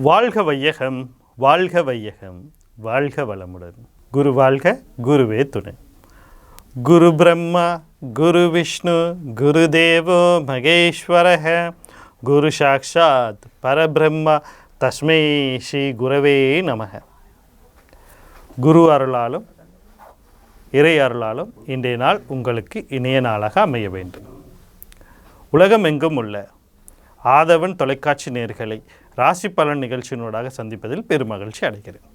வாழ்க வையகம் வாழ்க வையகம் வாழ்க வளமுடன். குரு வாழ்க குருவே துணை. குரு பிரம்மா குரு விஷ்ணு குரு தேவோ மகேஸ்வரக. குரு சாக்ஷாத் பரபிரம்மா தஸ்மை ஸ்ரீ குரவே நமக. குரு அருளாலும் இறை அருளாலும் இன்றைய நாள் உங்களுக்கு இணைய நாளாக அமைய வேண்டும். உலகம் எங்கும் உள்ள ஆதவன் தொலைக்காட்சி நேர்களை ராசி பலன் நிகழ்ச்சியினூடாக சந்திப்பதில் பெருமகிழ்ச்சி அடைகிறேன்.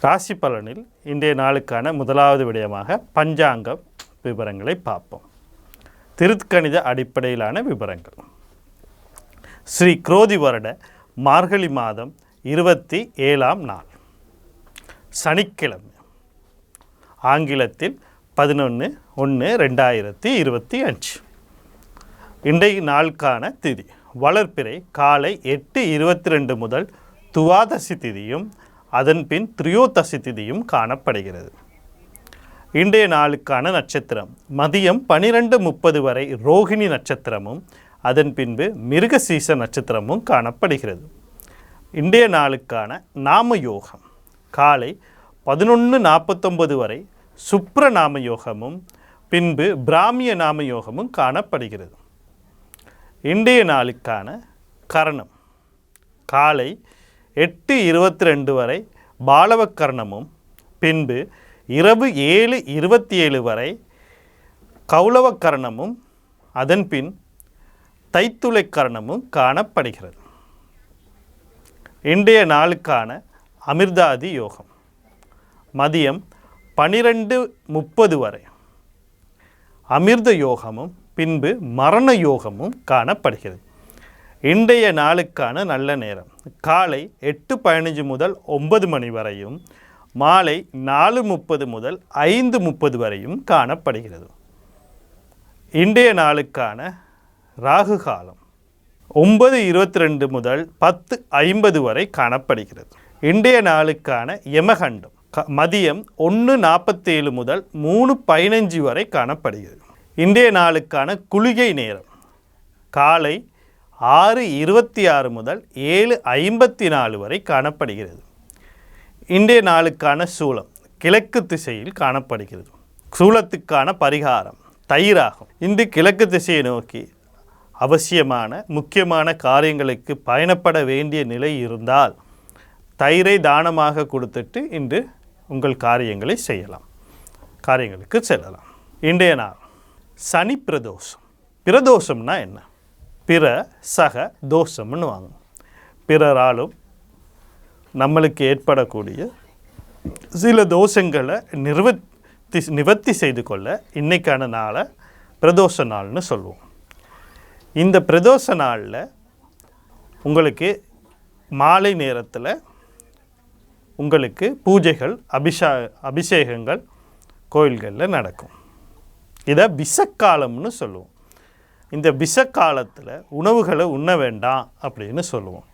ராசி பலனில் இன்றைய நாளுக்கான முதலாவது விடயமாக பஞ்சாங்கம் விவரங்களை பார்ப்போம். திருக்கணித அடிப்படையிலான விவரங்கள் ஸ்ரீ குரோதி வருட மார்கழி மாதம் இருபத்தி ஏழாம் நாள். சனிக்கிழமை. ஆங்கிலத்தில் பதினொன்று ஒன்று ரெண்டாயிரத்தி இருபத்தி அஞ்சு. இன்றைய நாளுக்கான திதி. வளர்ப்பிறை காலை எட்டு இருபத்தி ரெண்டு முதல் துவாதசி திதியும் அதன் பின் திரியோதசி திதியும் காணப்படுகிறது. இன்றைய நாளுக்கான நட்சத்திரம். மதியம் பனிரெண்டு முப்பது வரை ரோகிணி நட்சத்திரமும் அதன் பின்பு மிருகசீச நட்சத்திரமும் காணப்படுகிறது. இன்றைய நாளுக்கான நாம யோகம் காலை பதினொன்று நாற்பத்தொம்பது வரை சுப்ர நாம யோகமும் பின்பு பிராமிய நாம யோகமும் காணப்படுகிறது. இன்றைய நாளுக்கான கரணம். காலை எட்டு இருபத்தி ரெண்டு வரை பாலவ கரணமும் பின்பு இரவு ஏழு இருபத்தி ஏழு வரை கௌளவ கரணமும் அதன் பின் தைத்துளை கரணமும் காணப்படுகிறது. இன்றைய நாளுக்கான அமிர்தாதி யோகம். மதியம் பனிரெண்டு முப்பது வரை அமிர்த யோகமும் பின்பு மரண யோகமும் காணப்படுகிறது. இன்றைய நாளுக்கான நல்ல நேரம். காலை எட்டு பதினஞ்சு முதல் ஒன்பது மணி வரையும் மாலை நாலு முப்பது முதல் ஐந்து முப்பது வரையும் காணப்படுகிறது. இன்றைய நாளுக்கான ராகு காலம் ஒன்பது இருபத்தி ரெண்டு முதல் பத்து ஐம்பது வரை காணப்படுகிறது. இன்றைய நாளுக்கான யமகண்டம் க மதியம் ஒன்று நாற்பத்தேழு முதல் மூணு பதினஞ்சு வரை காணப்படுகிறது. இன்றைய நாளுக்கான குளிகை நேரம். காலை ஆறு இருபத்தி ஆறு முதல் ஏழு ஐம்பத்தி நாலு வரை காணப்படுகிறது. இன்றைய நாளுக்கான சூளம் கிழக்கு திசையில் காணப்படுகிறது. சூளத்துக்கான பரிகாரம் தயிராகும். இன்று கிழக்கு திசையை நோக்கி அவசியமான முக்கியமான காரியங்களுக்கு பயணப்பட வேண்டிய நிலை இருந்தால் தயிரை தானமாக கொடுத்துட்டு இன்று உங்கள் காரியங்களை செய்யலாம். காரியங்களுக்கு செல்லலாம். இன்றைய நாள் சனி பிரதோஷம் பிரதோஷம்னா என்ன? பிற சக தோஷம்னு வாங்கும் பிறராலும் நம்மளுக்கு ஏற்படக்கூடிய சில தோஷங்களை நிர்வத்தி நிவர்த்தி செய்து கொள்ள இன்றைக்கான நாளை பிரதோஷ நாள்னு சொல்லுவோம். இந்த பிரதோஷ நாளில் உங்களுக்கு மாலை நேரத்தில் உங்களுக்கு பூஜைகள் அபிஷா அபிஷேகங்கள் கோயில்களில் நடக்கும். இதை விஷக்காலம்னு சொல்லுவோம். இந்த விஷக்காலத்தில் உணவுகளை உண்ண வேண்டாம் அப்படின்னு சொல்லுவோம்.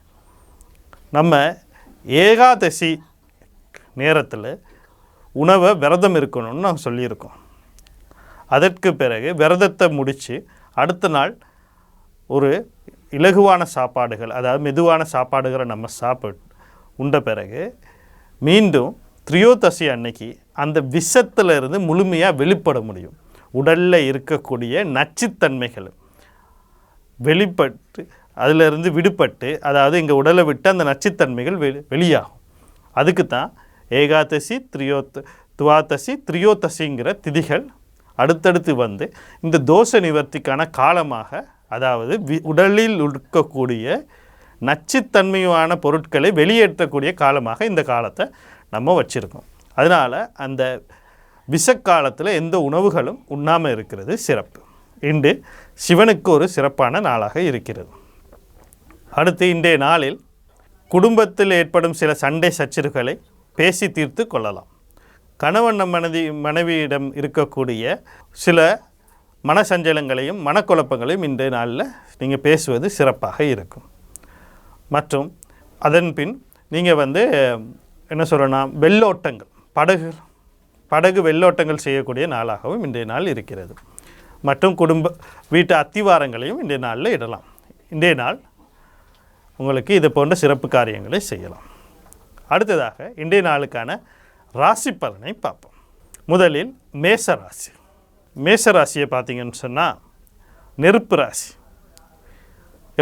நம்ம ஏகாதசி நேரத்தில் உணவை விரதம் இருக்கணும்னு நாங்கள் சொல்லியிருக்கோம். அதற்கு பிறகு விரதத்தை முடித்து அடுத்த நாள் ஒரு இலகுவான சாப்பாடுகள் அதாவது மெதுவான சாப்பாடுகளை நம்ம சாப்பிட்டு உண்ட பிறகு மீண்டும் திரியோதசி அன்னைக்கு அந்த விஷத்துல இருந்து முழுமையாக வெளிப்பட முடியும். உடலில் இருக்கக்கூடிய நச்சுத்தன்மைகள். வெளிப்பட்டு அதிலிருந்து விடுபட்டு அதாவது எங்கள் உடலை விட்டு அந்த நச்சுத்தன்மைகள் வெளி வெளியாகும். அதுக்கு தான் ஏகாதசி திரியோத்த துவாதசி திரியோதசிங்கிற திதிகள் அடுத்தடுத்து வந்து இந்த தோஷ நிவர்த்திக்கான காலமாக அதாவது வி உடலில் இருக்கக்கூடிய நச்சுத்தன்மையான பொருட்களை வெளியேற்றக்கூடிய காலமாக இந்த காலத்தை நம்ம வச்சுருக்கோம். அதனால் அந்த விஷக்காலத்தில் எந்த உணவுகளும் உண்ணாமல் இருக்கிறது சிறப்பு. இன்று சிவனுக்கு ஒரு சிறப்பான நாளாக இருக்கிறது. அடுத்து இன்றைய நாளில் குடும்பத்தில் ஏற்படும் சில சண்டை சச்சரவுகளை பேசி தீர்த்து கொள்ளலாம். கணவன் மனைவி மனைவியிடம் இருக்கக்கூடிய சில மனசஞ்சலங்களையும் மனக்குழப்பங்களையும் இன்றைய நாளில் நீங்கள் பேசுவது சிறப்பாக இருக்கும். மற்றும் அதன் பின் நீங்கள் வந்து என்ன சொல்கிறேன்னா வெள்ளோட்டங்கள் படகு படகு வெள்ளோட்டங்கள் செய்யக்கூடிய நாளாகவும் இன்றைய நாள் இருக்கிறது. மற்றும் குடும்ப வீட்டு அத்திவாரங்களையும் இன்றைய நாளில் இடலாம். இன்றைய நாள் உங்களுக்கு இது போன்ற சிறப்பு காரியங்களை செய்யலாம். அடுத்ததாக இன்றைய நாளுக்கான ராசி பலனை பார்ப்போம். முதலில் மேச ராசி மேச ராசியை பார்த்தீங்கன்னு சொன்னால் நெருப்பு ராசி.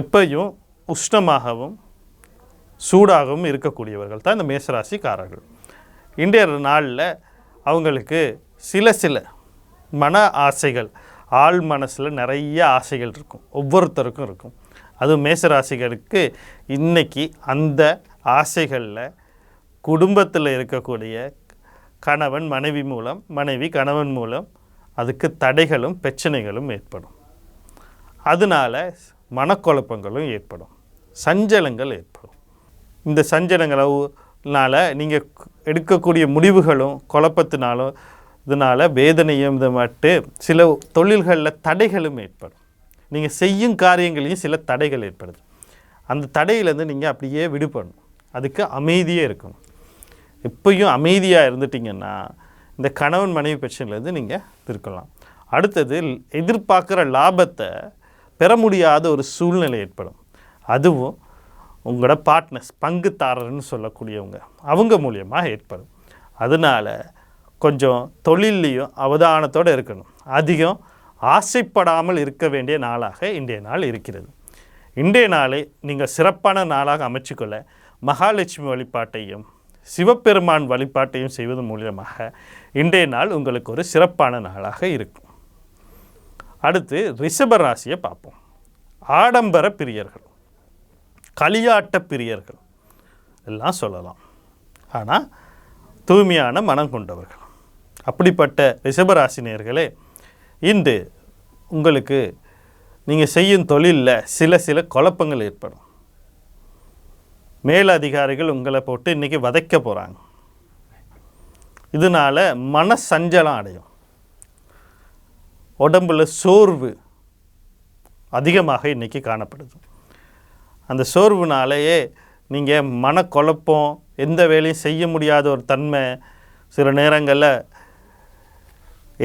எப்பயும் உஷ்ணமாகவும் சூடாகவும் இருக்கக்கூடியவர்கள் தான் இந்த மேசராசிக்காரர்கள். இன்றைய நாளில் அவங்களுக்கு சில சில மன ஆசைகள் ஆள் மனசில் நிறைய ஆசைகள் இருக்கும். ஒவ்வொருத்தருக்கும் இருக்கும். அதுவும் மேசராசிகளுக்கு இன்னைக்கு அந்த ஆசைகளில் குடும்பத்தில் இருக்கக்கூடிய கணவன் மனைவி மூலம் மனைவி கணவன் மூலம் அதுக்கு தடைகளும் பிரச்சனைகளும் ஏற்படும். அதனால மனக்குழப்பங்களும் ஏற்படும். சஞ்சலங்கள் ஏற்படும். இந்த சஞ்சலங்களை னால நீங்கள் எடுக்கக்கூடிய முடிவுகளும் குழப்பத்தினாலும் இதனால் வேதனையும் இது மட்டும் சில தொழில்களில் தடைகளும் ஏற்படும். நீங்கள் செய்யும் காரியங்களையும் சில தடைகள் ஏற்படுது. அந்த தடையிலேருந்து நீங்கள் அப்படியே விடுபடணும். அதுக்கு அமைதியே இருக்கணும். எப்பயும் அமைதியாக இருந்துட்டிங்கன்னா இந்த கணவன் மனைவி பிரச்சனையிலேருந்து நீங்கள் இருக்கலாம் அடுத்தது எதிர்பார்க்குற லாபத்தை பெற முடியாத ஒரு சூழ்நிலை ஏற்படும். அதுவும் உங்களோட பார்ட்னர்ஸ் பங்குதாரர்னு சொல்லக்கூடியவங்க. அவங்க மூலியமாக ஏற்படும். அதனால் கொஞ்சம் தொழில்லையும் அவதானத்தோடு இருக்கணும். அதிகம் ஆசைப்படாமல் இருக்க வேண்டிய நாளாக இன்றைய நாள் இருக்கிறது. இன்றைய நாளை நீங்கள் சிறப்பான நாளாக அமைச்சுக்கொள்ள மகாலட்சுமி வழிபாட்டையும் சிவபெருமான் வழிபாட்டையும் செய்வது மூலியமாக இன்றைய நாள் உங்களுக்கு ஒரு சிறப்பான நாளாக இருக்கும். அடுத்து ரிஷப ராசியை பார்ப்போம். ஆடம்பர பிரியர்கள். களியாட்ட பிரியர்கள். எல்லாம் சொல்லலாம். ஆனால் தூய்மையான மனம் கொண்டவர்கள். அப்படிப்பட்ட ரிஷபராசினியர்களே இன்று உங்களுக்கு நீங்கள் செய்யும் தொழிலில் சில சில குழப்பங்கள் ஏற்படும். மேலதிகாரிகள் உங்களை போட்டு இன்றைக்கி வதைக்க போகிறாங்க இதனால் மன சஞ்சலம் அடையும். உடம்புல சோர்வு அதிகமாக இன்றைக்கி காணப்படுது. அந்த சோர்வுனாலேயே நீங்கள் மனக்குழப்பம் எந்த வேலையும் செய்ய முடியாத ஒரு தன்மை சில நேரங்களில்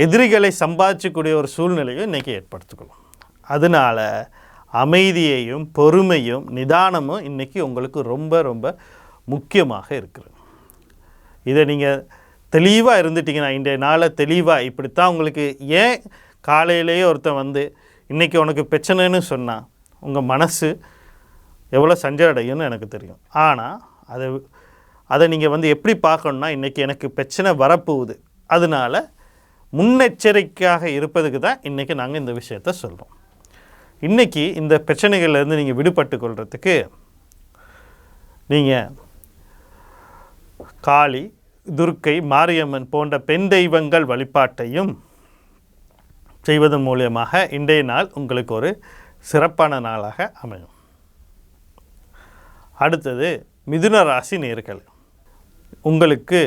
எதிரிகளை சம்பாதிச்சக்கூடிய ஒரு சூழ்நிலையும் இன்றைக்கி ஏற்படுத்திக்கணும். அதனால் அமைதியையும் பொறுமையும் நிதானமும் இன்றைக்கி உங்களுக்கு ரொம்ப ரொம்ப முக்கியமாக இருக்குது. இதை நீங்கள் தெளிவாக இருந்துட்டிங்கன்னா இன்றைய நாளை தெளிவாக இப்படித்தான் உங்களுக்கு ஏன் காலையிலேயே ஒருத்தன் வந்து இன்றைக்கி உனக்கு பிரச்சனைன்னு சொன்னால் உங்கள் மனசு எவ்வளோ சஞ்சடையும்னு எனக்கு தெரியும். ஆனால் அதை அதை நீங்கள் வந்து எப்படி பார்க்கணுன்னா இன்றைக்கி எனக்கு பிரச்சனை வரப்போகுது. அதனால் முன்னெச்சரிக்கையாக இருப்பதுக்கு தான் இன்றைக்கி நாங்கள் இந்த விஷயத்த சொல்கிறோம் இன்றைக்கி இந்த பிரச்சனைகள்லேருந்து நீங்கள் விடுபட்டு கொள்கிறதுக்கு நீங்கள் காளி துர்க்கை மாரியம்மன் போன்ற பெண் தெய்வங்கள் வழிபாட்டையும் செய்வதன் மூலியமாக இன்றைய நாள் உங்களுக்கு ஒரு சிறப்பான நாளாக அமையும். அடுத்தது மிதுன ராசி நேர்கள். உங்களுக்கு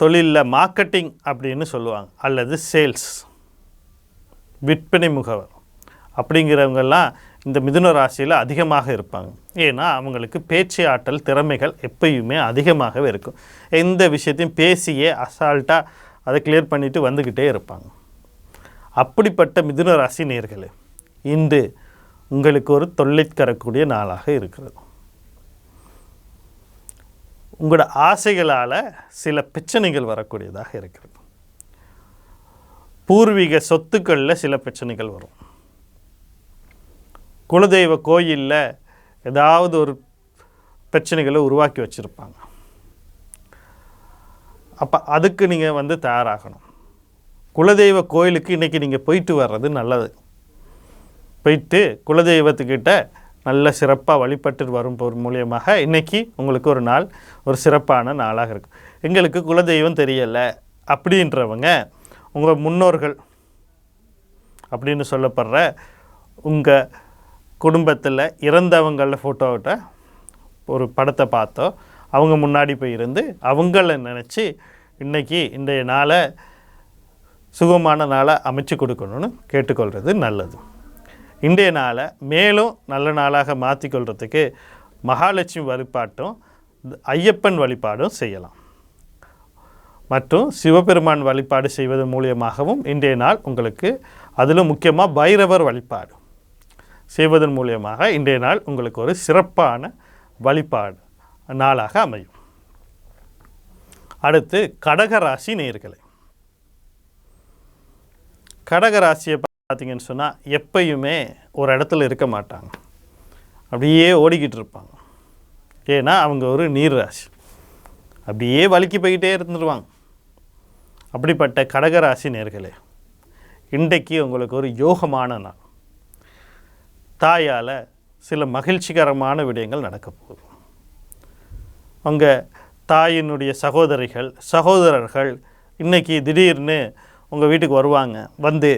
தொழிலில் மார்க்கெட்டிங் அப்படின்னு சொல்லுவாங்க அல்லது சேல்ஸ் விற்பனை முகவர். அப்படிங்கிறவங்கெல்லாம் இந்த மிதுன ராசியில் அதிகமாக இருப்பாங்க. ஏன்னா அவங்களுக்கு பேச்சு ஆற்றல் திறமைகள் எப்பயுமே அதிகமாகவே இருக்கும். எந்த விஷயத்தையும் பேசியே அசால்ட்டாக அதை கிளியர் பண்ணிவிட்டு வந்துக்கிட்டே இருப்பாங்க. அப்படிப்பட்ட மிதுன ராசி நேர்களே இன்று உங்களுக்கு ஒரு தொல்லை தரக்கூடிய நாளாக இருக்கிறது. உங்களோட ஆசைகளால் சில பிரச்சனைகள் வரக்கூடியதாக இருக்கிறது பூர்வீக சொத்துக்களில் சில பிரச்சனைகள் வரும். குலதெய்வ கோயிலில் ஏதாவது ஒரு பிரச்சனைகளை உருவாக்கி வச்சுருப்பாங்க. அப்போ அதுக்கு நீங்கள் வந்து தயாராகணும். குலதெய்வ கோயிலுக்கு இன்றைக்கி நீங்கள் போயிட்டு வர்றது நல்லது. போயிட்டு குலதெய்வத்துக்கிட்ட நல்ல சிறப்பாக வழிபட்டு வரும் பொருள் மூலியமாக இன்றைக்கி உங்களுக்கு ஒரு நாள் ஒரு சிறப்பான நாளாக இருக்கும் எங்களுக்கு குலதெய்வம் தெரியலை அப்படின்றவங்க உங்கள் முன்னோர்கள் அப்படின்னு சொல்லப்படுற உங்கள் குடும்பத்தில் இறந்தவங்கள ஃபோட்டோவிட்ட ஒரு படத்தை பார்த்தோ அவங்க முன்னாடி போய் இருந்து அவங்கள நினச்சி இன்றைக்கி இன்றைய நாளை சுகமான நாளை அமைச்சு கொடுக்கணும்னு கேட்டுக்கொள்கிறது நல்லது. இன்றைய நாளை மேலும் நல்ல நாளாக மாற்றிக்கொள்கிறதுக்கு மகாலட்சுமி வழிபாட்டும் ஐயப்பன் வழிபாடும் செய்யலாம். மற்றும் சிவபெருமான் வழிபாடு செய்வதன் மூலியமாகவும் இன்றைய நாள் உங்களுக்கு அதில் முக்கியமாக பைரவர் வழிபாடு செய்வதன் மூலியமாக இன்றைய நாள் உங்களுக்கு ஒரு சிறப்பான வழிபாடு நாளாக அமையும். அடுத்து கடகராசி நேர்களை கடகராசியை பார்த்தீங்கன்னு சொன்னால் எப்பயுமே ஒரு இடத்துல இருக்க மாட்டாங்க. அப்படியே ஓடிக்கிட்டு இருப்பாங்க. ஏன்னா அவங்க ஒரு நீர் ராசி அப்படியே வலுக்கி போய்கிட்டே இருந்துருவாங்க. அப்படிப்பட்ட கடகராசி நேர்களே இன்றைக்கு உங்களுக்கு ஒரு யோகமான நாள். தாயால் சில மகிழ்ச்சிகரமான விடயங்கள் நடக்க போகுது. உங்கள் தாயினுடைய சகோதரிகள் சகோதரர்கள் இன்னைக்கு திடீர்னு உங்கள் வீட்டுக்கு வருவாங்க. வந்து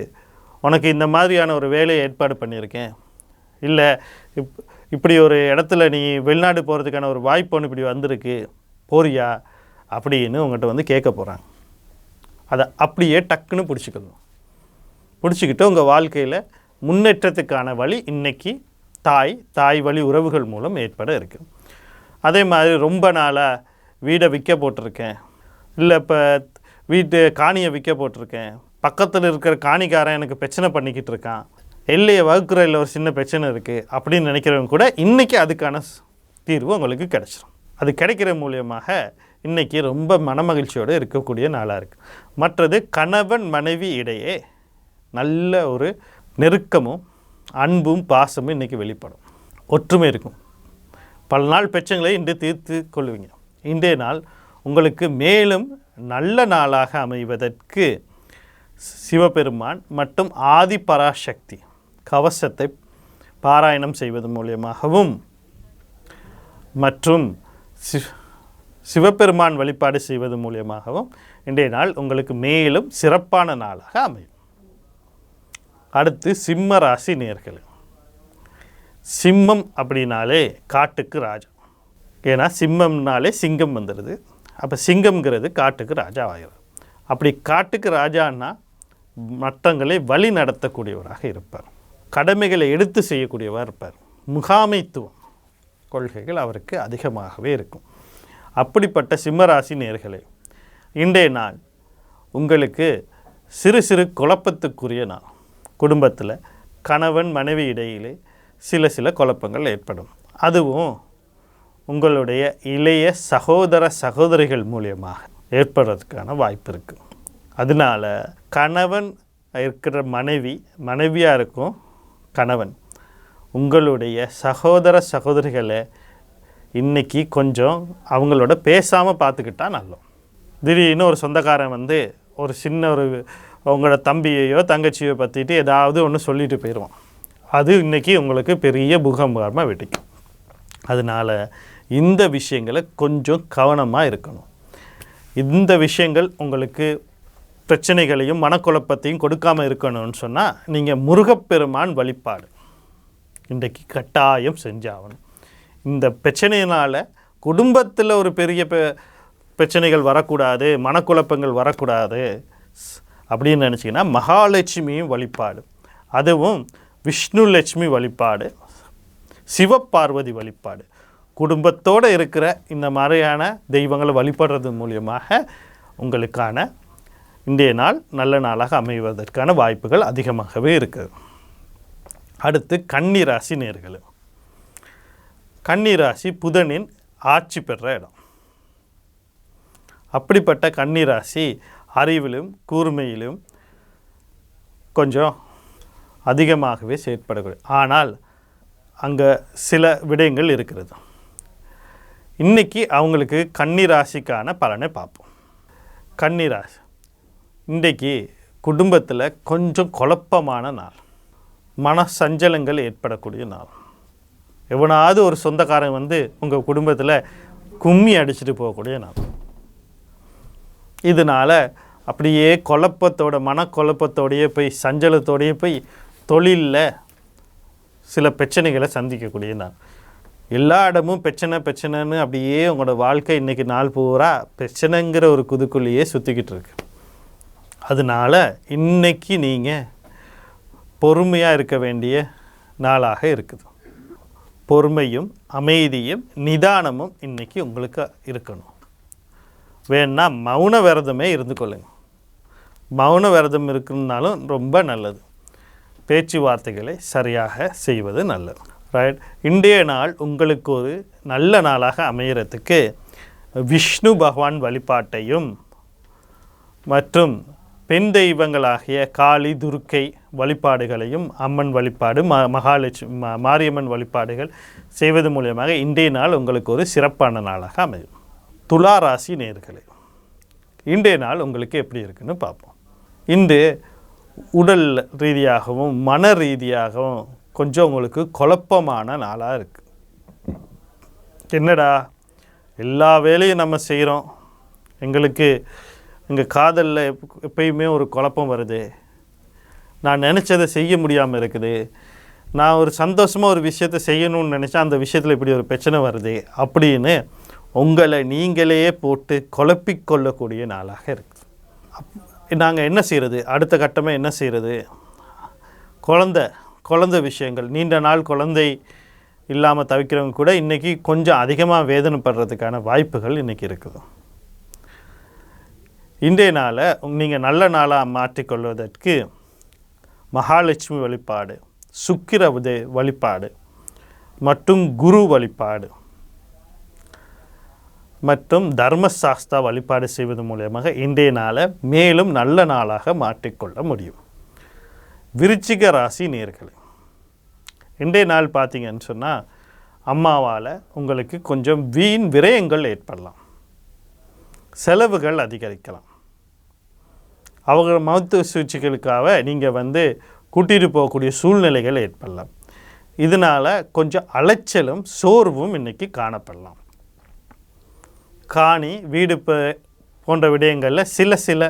உனக்கு இந்த மாதிரியான ஒரு வேலையை ஏற்பாடு பண்ணியிருக்கேன். இல்லை இப் இப்படி ஒரு இடத்துல நீ வெளிநாடு போகிறதுக்கான ஒரு வாய்ப்பு ஒன்று இப்படி வந்திருக்கு போறியா? அப்படின்னு உங்கள்கிட்ட வந்து கேட்க போகிறாங்க அதை அப்படியே டக்குன்னு பிடிச்சிக்கணும். பிடிச்சிக்கிட்டு உங்கள் வாழ்க்கையில் முன்னேற்றத்துக்கான வழி இன்றைக்கி தாய் தாய் வழி உறவுகள் மூலம் ஏற்பட இருக்கு. அதே மாதிரி ரொம்ப நாளாக வீடை விற்க போட்டிருக்கேன். இல்லை இப்போ வீட்டு காணியை விற்க போட்டிருக்கேன். பக்கத்தில் இருக்கிற காணிக்காரன் எனக்கு பிரச்சனை பண்ணிக்கிட்டு இருக்கான். எல்லையை வகுக்கிறதில் ஒரு சின்ன பிரச்சனை இருக்குது அப்படின்னு நினைக்கிறவங்க கூட இன்றைக்கி அதுக்கான தீர்வு உங்களுக்கு கிடச்சிரும். அது கிடைக்கிற மூலியமாக இன்றைக்கி ரொம்ப மனமகிழ்ச்சியோடு இருக்கக்கூடிய நாளாக இருக்குது மற்றது கணவன் மனைவி இடையே நல்ல ஒரு நெருக்கமும் அன்பும் பாசமும் இன்றைக்கி வெளிப்படும். ஒற்றுமை இருக்கும். பல நாள் பிரச்சனைகளை இன்று தீர்த்து கொள்வீங்க. இன்றைய நாள் உங்களுக்கு மேலும் நல்ல நாளாக அமைவதற்கு சிவபெருமான் மற்றும் ஆதிபராசக்தி கவசத்தை பாராயணம் செய்வது மூலியமாகவும் மற்றும் சி சிவபெருமான் வழிபாடு செய்வது மூலியமாகவும் இன்றைய நாள் உங்களுக்கு மேலும் சிறப்பான நாளாக அமையும். அடுத்து சிம்ம ராசி நேர்கள் சிம்மம் அப்படின்னாலே காட்டுக்கு ராஜா. ஏன்னா சிம்மம்னாலே சிங்கம் வந்துடுது. அப்போ சிங்கம்ங்கிறது காட்டுக்கு ராஜா ஆகிறது அப்படி காட்டுக்கு ராஜான்னா மற்றங்களை வழி நடத்தக்கூடியவராக இருப்பார். கடமைகளை எடுத்து செய்யக்கூடியவராக இருப்பார். முகாமைத்துவம் கொள்கைகள் அவருக்கு அதிகமாகவே இருக்கும். அப்படிப்பட்ட சிம்மராசி நேர்களே இன்றைய நாள் உங்களுக்கு சிறு சிறு குழப்பத்துக்குரிய நாள். குடும்பத்தில் கணவன் மனைவி இடையிலே சில சில குழப்பங்கள் ஏற்படும். அதுவும் உங்களுடைய இளைய சகோதர சகோதரிகள் மூலியமாக ஏற்படுறதுக்கான வாய்ப்பு இருக்குது அதனால கணவன் இருக்கிற மனைவி மனைவியாக இருக்கும் கணவன். உங்களுடைய சகோதர சகோதரிகளை இன்றைக்கி கொஞ்சம் அவங்களோட பேசாமல் பார்த்துக்கிட்டா நல்லோம். திடீர்னு ஒரு சொந்தக்காரன் வந்து ஒரு சின்ன ஒரு உங்களோட தம்பியையோ தங்கச்சியோ பற்றிட்டு ஏதாவது ஒன்று சொல்லிட்டு போயிடுவான் அது இன்றைக்கி உங்களுக்கு பெரிய பூகம்பமாக வெடிக்கும். அதனால் இந்த விஷயங்களை கொஞ்சம் கவனமாக இருக்கணும். இந்த விஷயங்கள் உங்களுக்கு பிரச்சனைகளையும் மனக்குழப்பத்தையும் கொடுக்காமல் இருக்கணும்னு சொன்னால் நீங்கள் முருகப்பெருமான் வழிபாடு. இன்றைக்கு கட்டாயம் செஞ்சாகணும். இந்த பிரச்சனையினால் குடும்பத்தில் ஒரு பெரிய பெ- பிரச்சனைகள் வரக்கூடாது மனக்குழப்பங்கள் வரக்கூடாது ஸ்- அப்படின்னு நினச்சிங்கன்னா மகாலட்சுமியும் வழிபாடு. அதுவும் விஷ்ணு லட்சுமி வழிபாடு சிவபார்வதி வழிபாடு. குடும்பத்தோடு இருக்கிற இந்த மாதிரியான தெய்வங்களை வழிபடுறது மூலியமாக உங்களுக்கான இன்றைய நாள் நல்ல நாளாக அமைவதற்கான வாய்ப்புகள் அதிகமாகவே இருக்குது அடுத்து கன்னிராசி நேர்கள். கன்னிராசி புதனின் ஆட்சி பெற்ற இடம். அப்படிப்பட்ட கன்னிராசி அறிவிலும் கூர்மையிலும் கொஞ்சம் அதிகமாகவே செயற்படக்கூடிய ஆனால் அங்கே சில விடயங்கள் இருக்கிறது. இன்னைக்கு அவங்களுக்கு கன்னிராசிக்கான பலனை பார்ப்போம். கன்னிராசி இன்றைக்கு குடும்பத்தில் கொஞ்சம் குழப்பமான நாள். மன சஞ்சலங்கள் ஏற்படக்கூடிய நாள். எவனாவது ஒரு சொந்தக்காரன் வந்து உங்கள் குடும்பத்தில் கும்மி அடிச்சுட்டு போகக்கூடிய நாள். இதனால் அப்படியே குழப்பத்தோட மனக்குழப்பத்தோடையே போய் சஞ்சலத்தோடையே போய் தொழிலில் சில பிரச்சனைகளை சந்திக்கக்கூடிய நாள். எல்லா இடமும் பிரச்சனை பிரச்சனைன்னு அப்படியே உங்களோட வாழ்க்கை இன்றைக்கி நாள் பூரா பிரச்சனைங்கிற ஒரு குதுக்குள்ளேயே சுற்றிக்கிட்டு இருக்கு. அதனால இன்றைக்கி நீங்கள் பொறுமையாக இருக்க வேண்டிய நாளாக இருக்குது. பொறுமையும் அமைதியும் நிதானமும் இன்றைக்கி உங்களுக்கு இருக்கணும். வேணால் மௌன விரதமே இருந்து கொள்ளுங்க. மௌன விரதம் இருக்குனாலும் ரொம்ப நல்லது. பேச்சுவார்த்தைகளை சரியாக செய்வது நல்லது. ரைட் இன்றைய நாள் உங்களுக்கு ஒரு நல்ல நாளாக அமையறதுக்கு விஷ்ணு பகவான் வழிபாட்டையும் மற்றும் பெண் தெய்வங்களாகிய காளி துர்க்கை வழிபாடுகளையும் அம்மன் வழிபாடு ம மகாலட்சுமி மாரியம்மன் வழிபாடுகள் செய்வது மூலியமாக இன்றைய நாள் உங்களுக்கு ஒரு சிறப்பான நாளாக அமையும். துலா ராசி நேர்களே இன்றைய நாள் உங்களுக்கு எப்படி இருக்குன்னு பார்ப்போம். இன்று உடல் ரீதியாகவும் மன ரீதியாகவும் கொஞ்சம் உங்களுக்கு குழப்பமான நாளாக இருக்குது என்னடா எல்லா வேலையும் நம்ம செய்கிறோம் எங்களுக்கு எங்கள் காதலில் எப்பயுமே ஒரு குழப்பம் வருது. நான் நினச்சதை செய்ய முடியாமல் இருக்குது. நான் ஒரு சந்தோஷமாக ஒரு விஷயத்தை செய்யணும்னு நினச்சா அந்த விஷயத்தில் இப்படி ஒரு பிரச்சனை வருது. அப்படின்னு உங்களை நீங்களே போட்டு குழப்பிக்கொள்ளக்கூடிய நாளாக இருக்குது நாங்கள் என்ன செய்கிறது அடுத்த கட்டமாக என்ன செய்கிறது குழந்த குழந்த விஷயங்கள். நீண்ட நாள் குழந்தை இல்லாமல் தவிக்கிறவங்க கூட இன்றைக்கி கொஞ்சம் அதிகமாக வேதனைப்படுறதுக்கான வாய்ப்புகள் இன்றைக்கி இருக்குது. இன்றைய நாளை நீங்கள் நல்ல நாளாக மாற்றிக்கொள்வதற்கு மகாலட்சுமி வழிபாடு சுக்கிர உதய வழிபாடு மற்றும் குரு வழிபாடு மற்றும் தர்மசாஸ்தா வழிபாடு செய்வது மூலயமாக இன்றைய நாளை மேலும் நல்ல நாளாக மாற்றிக்கொள்ள முடியும். விருச்சிக ராசி நேர்களை இன்றைய நாள் பார்த்தீங்கன்னு சொன்னால் அம்மாவால் உங்களுக்கு கொஞ்சம் வீண் விரயங்கள் ஏற்படலாம். செலவுகள் அதிகரிக்கலாம். அவங்க மருத்துவ சிகிச்சைகளுக்காக நீங்கள் வந்து கூட்டிகிட்டு போகக்கூடிய சூழ்நிலைகள் ஏற்படலாம். இதனால் கொஞ்சம் அலைச்சலும் சோர்வும் இன்றைக்கி காணப்படலாம். காணி வீடு போன்ற விடயங்களில் சில சில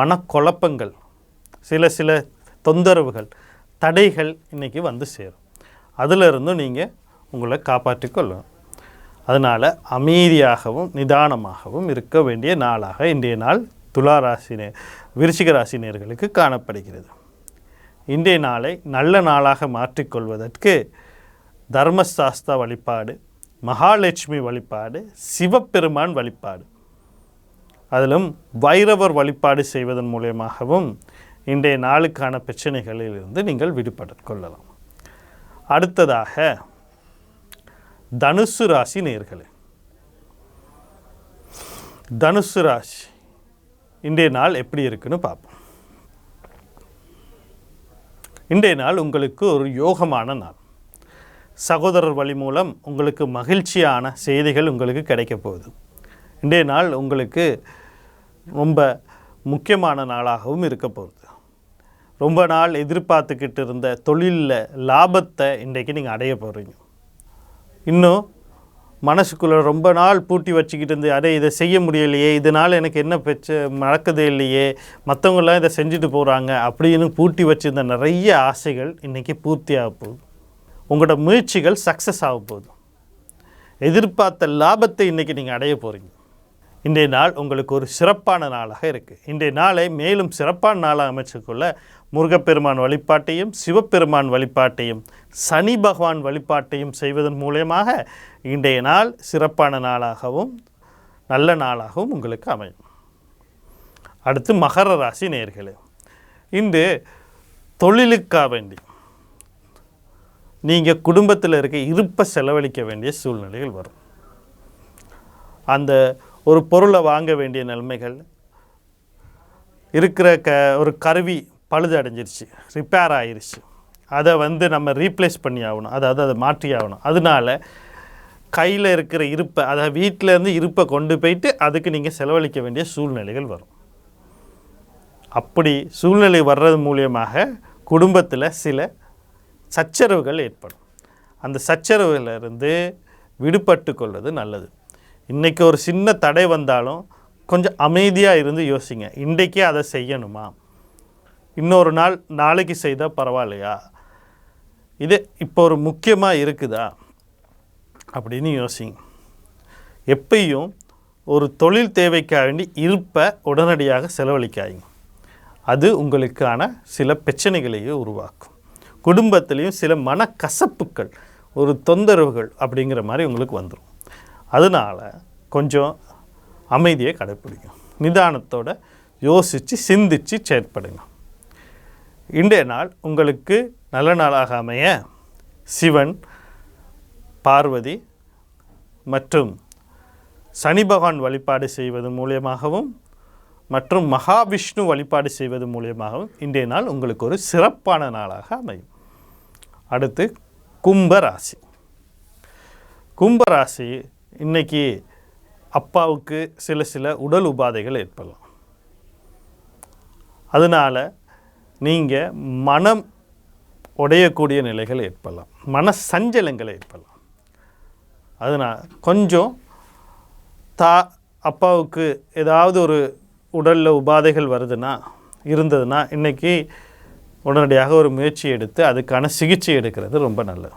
மனக்குழப்பங்கள் சில சில தொந்தரவுகள் தடைகள் இன்றைக்கி வந்து சேரும். அதிலிருந்தும் நீங்கள் உங்களை காப்பாற்றிக் கொள்ளணும். அதனால் அமைதியாகவும் நிதானமாகவும் இருக்க வேண்டிய நாளாக இன்றைய நாள் துலா ராசினே விருச்சிக ராசினியர்களுக்கு காணப்படுகிறது. இன்றைய நாளை நல்ல நாளாக மாற்றிக்கொள்வதற்கு தர்மசாஸ்தா வழிபாடு மகாலட்சுமி வழிபாடு சிவபெருமான் வழிபாடு அதிலும் வைரவர் வழிபாடு செய்வதன் மூலியமாகவும் இன்றைய நாளுக்கான பிரச்சனைகளிலிருந்து நீங்கள் விடுபட்டு கொள்ளலாம். அடுத்ததாக தனுசு ராசி நேர்களே. தனுசு ராசி இன்றைய நாள் எப்படி இருக்குன்னு பார்ப்போம். இன்றைய நாள் உங்களுக்கு ஒரு யோகமான நாள். சகோதரர் வழி மூலம் உங்களுக்கு மகிழ்ச்சியான செய்திகள் உங்களுக்கு கிடைக்க போகுது. இன்றைய நாள் உங்களுக்கு ரொம்ப முக்கியமான நாளாகவும் இருக்க போகுது. ரொம்ப நாள் எதிர்பார்த்துக்கிட்டு இருந்த தொழிலில் லாபத்தை இன்றைக்கு நீங்கள் அடைய போகிறீங்க இன்னும் மனசுக்குள்ளே ரொம்ப நாள் பூட்டி வச்சுக்கிட்டு இருந்து அடே இதை செய்ய முடியலையே இதனால் எனக்கு என்ன பிரச்ச நடக்குது இல்லையே மற்றவங்களாம் இதை செஞ்சுட்டு போகிறாங்க அப்படின்னு பூட்டி வச்சுருந்த நிறைய ஆசைகள் இன்றைக்கி பூர்த்தி ஆக போகுது. உங்களோட முயற்சிகள் சக்ஸஸ் ஆக போகுது. எதிர்பார்த்த லாபத்தை இன்றைக்கி நீங்கள் அடைய போகிறீங்க இன்றைய நாள் உங்களுக்கு ஒரு சிறப்பான நாளாக இருக்குது இன்றைய நாளை மேலும் சிறப்பான நாளாக அமைச்சுக்கொள்ள முருகப்பெருமான் வழிபாட்டையும் சிவபெருமான் வழிபாட்டையும் சனி பகவான் வழிபாட்டையும் செய்வதன் மூலயமாக இன்றைய நாள் சிறப்பான நாளாகவும் நல்ல நாளாகவும் உங்களுக்கு அமையும். அடுத்து மகர ராசி நேர்களே இன்று தொழிலுக்காக வேண்டி நீங்கள் குடும்பத்தில் இருக்க இருப்பை செலவழிக்க வேண்டிய சூழ்நிலைகள் வரும். அந்த ஒரு பொருளை வாங்க வேண்டிய நிலைமைகள். இருக்கிற க ஒரு கருவி பழுது அடைஞ்சிருச்சு ரிப்பேர் ஆயிடுச்சு அதை வந்து நம்ம ரீப்ளேஸ் பண்ணி ஆகணும். அதாவது அதை மாற்றி ஆகணும். அதனால கையில் இருக்கிற இருப்பை அதாவது வீட்டிலேருந்து இருப்பை கொண்டு போயிட்டு அதுக்கு நீங்கள் செலவழிக்க வேண்டிய சூழ்நிலைகள் வரும். அப்படி சூழ்நிலை வர்றது மூலியமாக குடும்பத்தில் சில சச்சரவுகள் ஏற்படும். அந்த சச்சரவுகளிலிருந்து விடுபட்டு கொள்வது நல்லது. இன்றைக்கி ஒரு சின்ன தடை வந்தாலும் கொஞ்சம் அமைதியாக இருந்து யோசிங்க. இன்றைக்கே அதை செய்யணுமா? இன்னொரு நாள் நாளைக்கு செய்தால் பரவாயில்லையா? இது இப்போ ஒரு முக்கியமாக இருக்குதா? அப்படின்னு யோசிங்க. எப்பயும் ஒரு தொழில் தேவைக்காக வேண்டி இருப்பை உடனடியாக செலவழிக்காதீங்க. அது உங்களுக்கான சில பிரச்சனைகளையே உருவாக்கும். குடும்பத்திலையும் சில மனக்கசப்புக்கள் ஒரு தொந்தரவுகள் அப்படிங்கிற மாதிரி உங்களுக்கு வந்துடும் அதனால் கொஞ்சம் அமைதியை கடைப்பிடிக்கும் நிதானத்தோடு யோசித்து சிந்தித்து செயற்படுங்க. இன்றைய நாள் உங்களுக்கு நல்ல நாளாக அமைய சிவன் பார்வதி மற்றும் சனி பகவான் வழிபாடு செய்வது மூலியமாகவும் மற்றும் மகாவிஷ்ணு வழிபாடு செய்வது மூலியமாகவும் இன்றைய நாள் உங்களுக்கு ஒரு சிறப்பான நாளாக அமையும். அடுத்து கும்பராசி. கும்பராசி இன்றைக்கி இன்னைக்கு அப்பாவுக்கு சில சில உடல் உபாதைகள் ஏற்படலாம். அதனால் நீங்கள் மனம் உடையக்கூடிய நிலைகள் ஏற்படலாம். மன சஞ்சலங்கள் ஏற்படலாம். அதனால் கொஞ்சம் தா அப்பாவுக்கு ஏதாவது ஒரு உடலில் உபாதைகள் வருதுன்னா இருந்ததுன்னா இன்றைக்கி உடனடியாக ஒரு முயற்சி எடுத்து அதுக்கான சிகிச்சை எடுக்கிறது ரொம்ப நல்லது.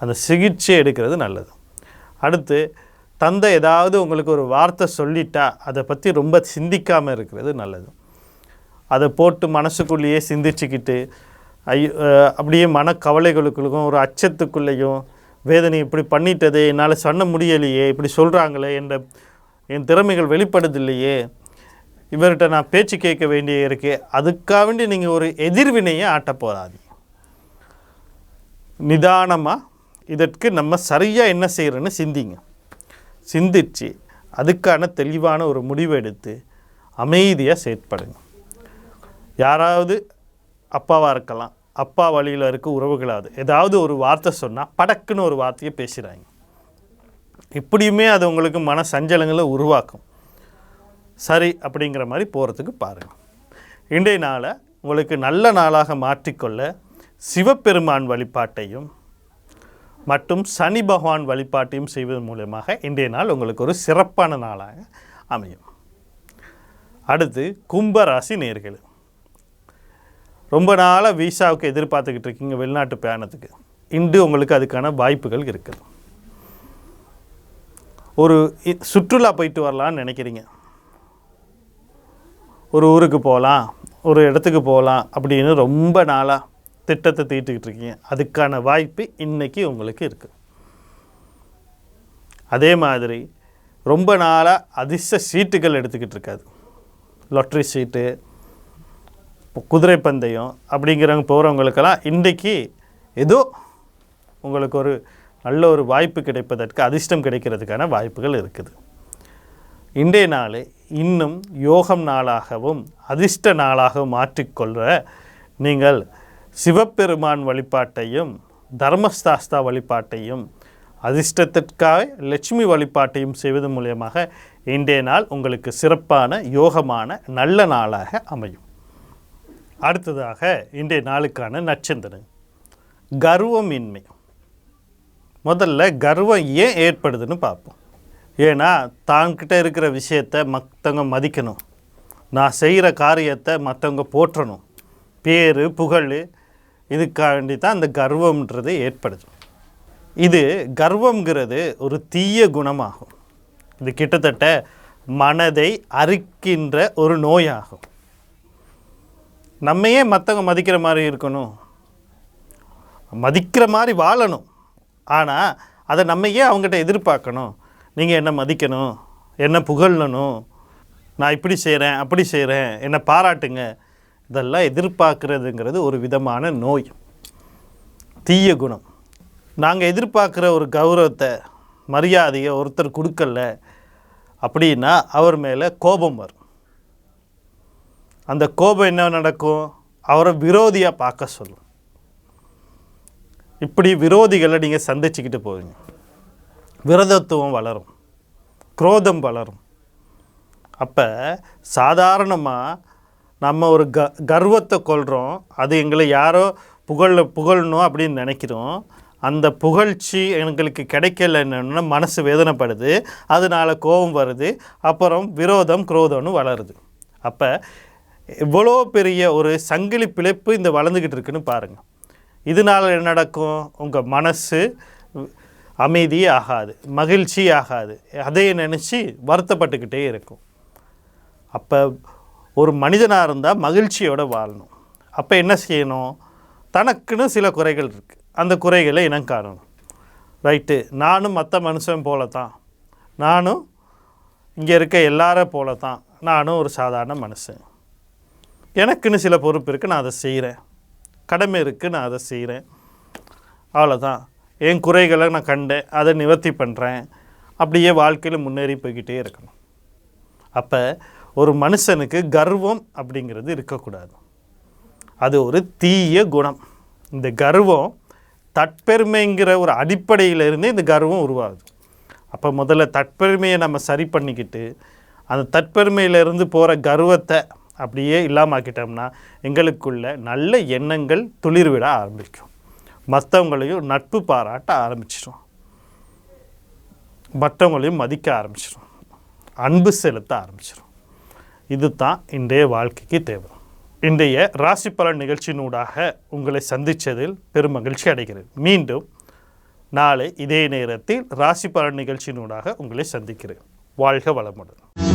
அந்த சிகிச்சை எடுக்கிறது நல்லது. அடுத்து தந்தை ஏதாவது உங்களுக்கு ஒரு வார்த்தை சொல்லிட்டா அதை பற்றி ரொம்ப சிந்திக்காமல் இருக்கிறது நல்லது. அதை போட்டு மனசுக்குள்ளேயே சிந்திச்சுக்கிட்டு ஐயோ அப்படியே மனக்கவலைகளுக்குள்ளுக்கும் ஒரு அச்சத்துக்குள்ளேயும் வேதனை இப்படி பண்ணிட்டதே என்னால் சொன்ன முடியலையே இப்படி சொல்கிறாங்களே என்ற என் திறமைகள் வெளிப்படுதில்லையே இவர்கிட்ட நான் பேச்சு கேட்க வேண்டிய இருக்கே அதுக்காக வேண்டி நீங்கள் ஒரு எதிர்வினையை ஆட்ட நிதானமாக இதற்கு நம்ம சரியாக என்ன செய்கிறோன்னு சிந்திங்க. சிந்திச்சு அதுக்கான தெளிவான ஒரு முடிவு எடுத்து அமைதியாக செயற்படுங்க. யாராவது அப்பாவாக இருக்கலாம். அப்பா வழியில் இருக்க உறவுகளாவது ஏதாவது ஒரு வார்த்தை சொன்னால் படக்குன்னு ஒரு வார்த்தையை பேசுகிறாங்க இப்படியுமே அது உங்களுக்கு மன சஞ்சலங்களை உருவாக்கும். சரி அப்படிங்கிற மாதிரி போகிறதுக்கு பாருங்கள் இன்றைய நாளை உங்களுக்கு நல்ல நாளாக மாற்றிக்கொள்ள சிவபெருமான் வழிபாட்டையும் மற்றும் சனி பகவான் வழிபாட்டையும் செய்வதன் மூலயமாக இன்றைய நாள் உங்களுக்கு ஒரு சிறப்பான நாளாக அமையும். அடுத்து கும்பராசி நேர்கள் ரொம்ப நாளாக விசாவுக்கு எதிர்பார்த்துக்கிட்டு இருக்கீங்க வெளிநாட்டு பயணத்துக்கு. இன்று உங்களுக்கு அதுக்கான வாய்ப்புகள் இருக்குது. ஒரு இ- சுற்றுலா போயிட்டு வரலான்னு நினைக்கிறீங்க. ஒரு ஊருக்கு போகலாம் ஒரு இடத்துக்கு போகலாம் அப்படின்னு ரொம்ப நாளாக திட்டத்தை தீட்டுக்கிட்டு இருக்கீங்க. அதுக்கான வாய்ப்பு இன்னைக்கு உங்களுக்கு இருக்குது அதே மாதிரி ரொம்ப நாளாக அதிர்ஷ்ட சீட்டுகள் எடுத்துக்கிட்டு இருக்காது. லாட்ரி சீட்டு குதிரை பந்தயம் அப்படிங்கிறவங்க போகிறவங்களுக்கெல்லாம் இன்றைக்கி ஏதோ உங்களுக்கு ஒரு நல்ல ஒரு வாய்ப்பு கிடைப்பதற்கு அதிர்ஷ்டம் கிடைக்கிறதுக்கான வாய்ப்புகள் இருக்குது. இன்றைய நாள் இன்னும் யோகம் நாளாகவும் அதிர்ஷ்ட நாளாகவும் மாற்றிக்கொள்ள நீங்கள் சிவபெருமான் வழிபாட்டையும் தர்மசாஸ்தா வழிபாட்டையும் அதிர்ஷ்டத்திற்காக லட்சுமி வழிபாட்டையும் செய்வதன் மூலியமாக இன்றைய நாள் உங்களுக்கு சிறப்பான யோகமான நல்ல நாளாக அமையும். அடுத்ததாக இன்றைய நாளுக்கான நட்சத்திரம். கர்வமின்மை. முதல்ல கர்வம் ஏன் ஏற்படுதுன்னு பார்ப்போம். ஏன்னா தான்கிட்ட இருக்கிற விஷயத்தை மற்றவங்க மதிக்கணும். நான் செய்கிற காரியத்தை மற்றவங்க போற்றணும். பேர் புகழ் இதுக்காண்டி தான் அந்த கர்வம்ன்றது ஏற்படுது. இது கர்வம்ங்கிறது ஒரு தீய குணமாகும். இது கிட்டத்தட்ட மனதை அரிக்கின்ற ஒரு நோயாகும். நம்மையே மற்றவங்க மதிக்கிற மாதிரி இருக்கணும். மதிக்கிற மாதிரி வாழணும். ஆனால் அதை நம்ம ஏன் அவங்ககிட்ட எதிர்பார்க்கணும். நீங்கள் என்ன மதிக்கணும்? என்ன புகழணும்? நான் இப்படி செய்கிறேன் அப்படி செய்கிறேன் என்னை பாராட்டுங்க. இதெல்லாம் எதிர்பார்க்குறதுங்கிறது ஒரு விதமான நோய். தீய குணம். நாங்கள் எதிர்பார்க்குற ஒரு கௌரவத்தை மரியாதையை ஒருத்தர் கொடுக்கல அப்படின்னா அவர் மேலே கோபம் வரும். அந்த கோபம் என்ன நடக்கும்? அவரை விரோதியாக பார்க்க சொல்லும். இப்படி விரோதிகளை நீங்கள் சந்திச்சுக்கிட்டு போவீங்க. விரதத்துவம் வளரும். குரோதம் வளரும். அப்போ சாதாரணமாக நம்ம ஒரு க கர்வத்தை கொள்கிறோம் அது எங்களை யாரோ புகழ புகழணும் அப்படின்னு நினைக்கிறோம். அந்த புகழ்ச்சி எங்களுக்கு கிடைக்கலன்னு மனசு வேதனைப்படுது. அதனால கோபம் வருது. அப்புறம் விரோதம் குரோதம்னு வளருது. அப்போ எவ்வளோ பெரிய ஒரு சங்கிலி பிழைப்பு இந்த வளர்ந்துக்கிட்டு இருக்குன்னு பாருங்கள் இதனால் என்ன நடக்கும்? உங்கள் மனசு அமைதி ஆகாது மகிழ்ச்சி ஆகாது. அதையே நினச்சி வருத்தப்பட்டுக்கிட்டே இருக்கும். அப்போ ஒரு மனிதனாக இருந்தால் மகிழ்ச்சியோடு வாழணும். அப்போ என்ன செய்யணும்? தனக்குன்னு சில குறைகள் இருக்குது அந்த குறைகளை இனம் காணணும். ரைட்டு. நானும் மற்ற மனுஷன் போல தான் நானும் இங்கே இருக்க எல்லார போல தான் நானும் ஒரு சாதாரண மனுஷன். எனக்குன்னு சில பொறுப்பு இருக்குது நான் அதை செய்கிறேன் கடமை இருக்குது நான் அதை செய்கிறேன் அவ்வளோதான் என் குறைகளை நான் கண்டேன் அதை நிவர்த்தி பண்ணுறேன் அப்படியே வாழ்க்கையில் முன்னேறி போய்கிட்டே இருக்கணும். அப்போ ஒரு மனுஷனுக்கு கர்வம் அப்படிங்கிறது இருக்கக்கூடாது. அது ஒரு தீய குணம். இந்த கர்வம் தற்பெருமைங்கிற ஒரு அடிப்படையிலிருந்தே இந்த கர்வம் உருவாகுது. அப்போ முதல்ல தற்பெருமையை நம்ம சரி பண்ணிக்கிட்டு அந்த தற்பெருமையிலிருந்து போகிற கர்வத்தை அப்படியே இல்லாமாக்கிட்டோம்னா எங்களுக்குள்ள நல்ல எண்ணங்கள் துளிர்விட ஆரம்பிக்கும். மற்றவங்களையும் நட்பு பாராட்ட ஆரம்பிச்சிடும் மற்றவங்களையும் மதிக்க ஆரம்பிச்சிடும் அன்பு செலுத்த ஆரம்பிச்சிடும் இதுதான் இன்றைய வாழ்க்கைக்கு தேவை. இன்றைய ராசி பலன் நிகழ்ச்சியினூடாக உங்களை சந்தித்ததில் பெரும் மகிழ்ச்சி அடைகிறேன். மீண்டும் நாளை இதே நேரத்தில் ராசி பலன் நிகழ்ச்சியினூடாக உங்களை சந்திக்கிறேன். வாழ்க வளமுடன்.